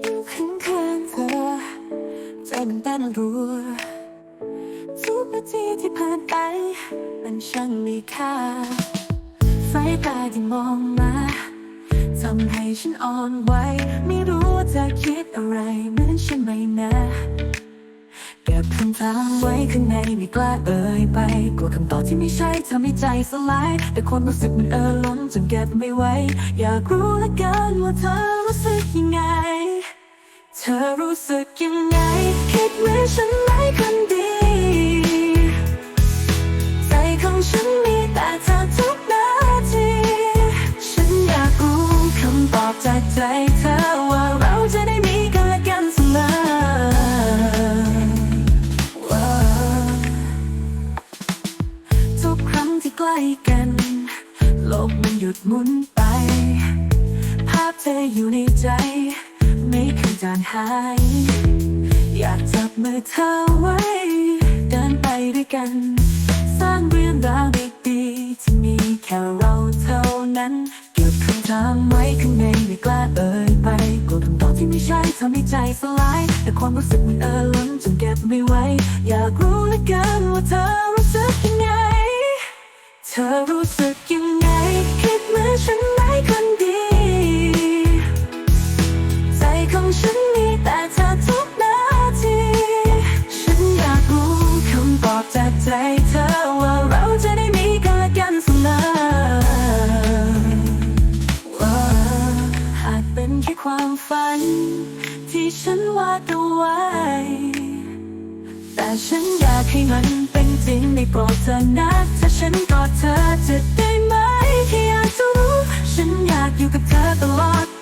อยู่ข้างๆเธอใจนเต้นรัวทุกนาทีที่ผ่านไป มันช่างมีค่าสายตาที่มองมาทำให้ฉันอ่อนไหวไม่รู้ว่าเธอคิดอะไรเหมือนฉันไหมนะเก็บคำถามไว้ข้างในไม่กล้าเอ่ยไป กลัวคำตอบที่ไม่ใช่ทำให้ใจสลาย แต่ความรู้สึกมันเอ่อล้นจนเก็บไม่ไหว อยากรู้ละกันว่าเธอรู้สึกยัง สึกยังไง คิดเหมือนฉันไหมคนดี ใจของฉันมีแต่เธอทุกนาที ฉันอยากรู้คำตอบจากใจเธอว่าเราจะได้มีกันและกันเสมอทุกครั้งที่ใกล้กัน โลกมันหยุดหมุนไป ภาพเธออยู่ในใจไม่เคยจางหาย อยากจับมือเธอไว้ เดินไปด้วยกัน สร้างเรื่องราวดีๆที่มีแค่เราเท่านั้น เก็บคำถามไว้ข้างในไม่กล้าเอ่ยไปกลัวคำตอบที่ไม่ใช่ทำให้ใจสลาย แต่ความรู้สึกมันเอ่อล้นจนเก็บไม่ไหวอยากรู้เหลือเกินว่าเธอรู้สึกยังไง เธอรู้สึกยังไง คิดเหมือนฉันไหมคน ใจเธอว่าเราจะได้มีกันและกันเสมอว่าหากเป็นแค่ความฝัน ที่ฉันวาดเอาไว้ แต่ฉันอยากให้มันเป็นจริงในโปรดเธอนะถ้าฉันกอดเธอจะได้ไหมแค่อยากจะรู้ ฉันอยากอยู่กับเธอตลอด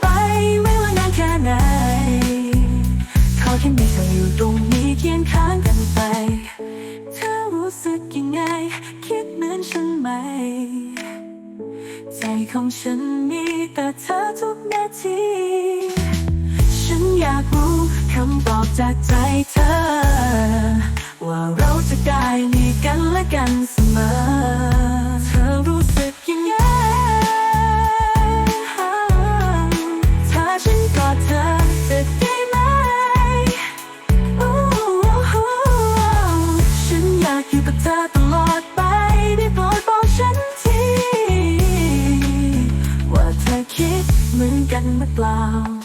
ของฉันมีแต่เธอทุกนาที ฉันอยากรู้คำตอบจากใจเธอ ว่าเราจะได้มีกันและกันเส the clouds.